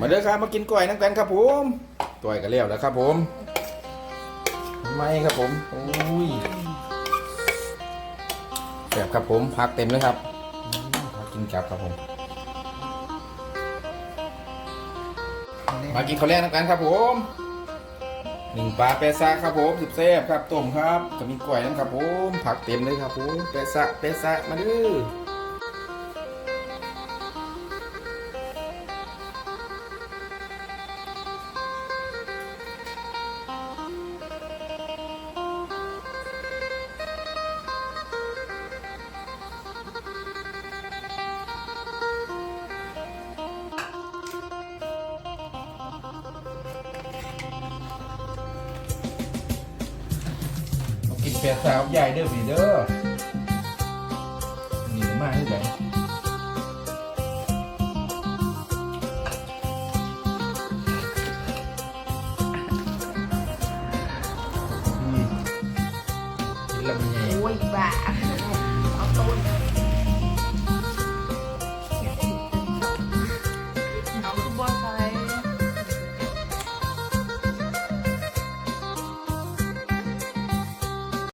มาเด้อครับมากินกล้วยน้ำกันครับผมกล้วยกันแล้วแล้วครับผมไม่ครับผมโอ้ยแซ่บครับผมพักเต็มเลยครับมพักกินกับครับผม มากินข้าวแรกน้ำกันครับผมหนึ่งปลาเปซะครับผมสุดแซ่บครับต้มครับก็มีกล้วยน้ำครับผมผักเต็มเลยครับผมเปซะเปซะมาเด้อ เป็ดสาวใหญ่เด้อพี่เด้อนี่มากที่ไหนอืมกินแล้วมันใหญ่โอ้ยบ้า